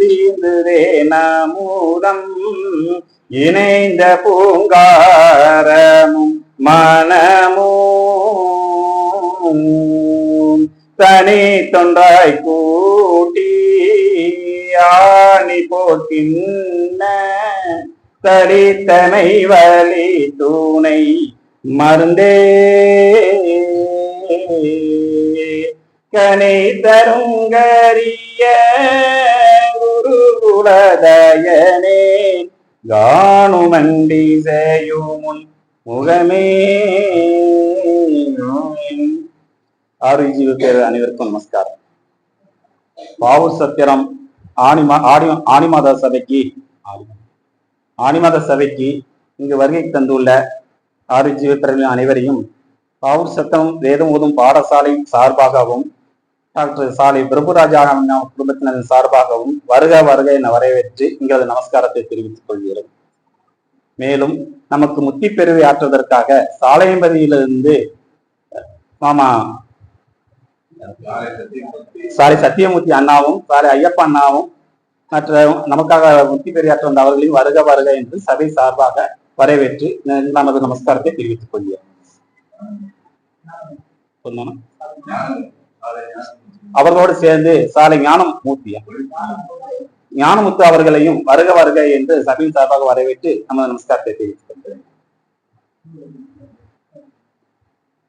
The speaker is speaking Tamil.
தீர்ந்துதே நமூதம் இணைந்த பூங்காரமும் மனமும். தனி தொண்டாய் கூட்டி ஆணி போக்கின்ன தரித்தனை வழி தூணை மருந்தே. கனை தருங்கரிய குருகுலதயனே காணுமண்டி செய்யுமுன் முகமே ஆரோக்கிய பேர் அனைவருக்கும் நமஸ்காரம். பாவு சத்திரம் ஆணிமா ஆடி ஆணிமாதா சபைக்கு ஆணிமாத சபைக்கு இங்கு வருகை தந்துள்ள ஆறு ஜீவத்தர்கள் அனைவரையும் பாவூர் சத்தம் வேதம் ஓதும் பாடசாலை சார்பாகவும் டாக்டர் சாலை பிரபுராஜா குடும்பத்தினரின் சார்பாகவும் வருக வருக என வரவேற்று எங்களது நமஸ்காரத்தை தெரிவித்துக் கொள்கிறோம். மேலும் நமக்கு முத்தி பெருவை ஆற்றுவதற்காக சாலையம்பதியிலிருந்து மாமா சாரி சத்தியமூர்த்தி அண்ணாவும் சாரி ஐயப்பா அண்ணாவும் மற்ற நமக்காக முத்தி பெரியாற்ற வந்த அவர்களையும் வருக வருக என்று சபை சார்பாக வரவேற்று நமது நமஸ்காரத்தை தெரிவித்துக் கொள்கிறோம். அவர்களோடு சேர்ந்து சாலை ஞானம் மூர்த்தியா. ஞானமுத்து அவர்களையும் வருக வருக என்று சபையின் சார்பாக வரவேற்று நமது நமஸ்காரத்தை தெரிவித்துக்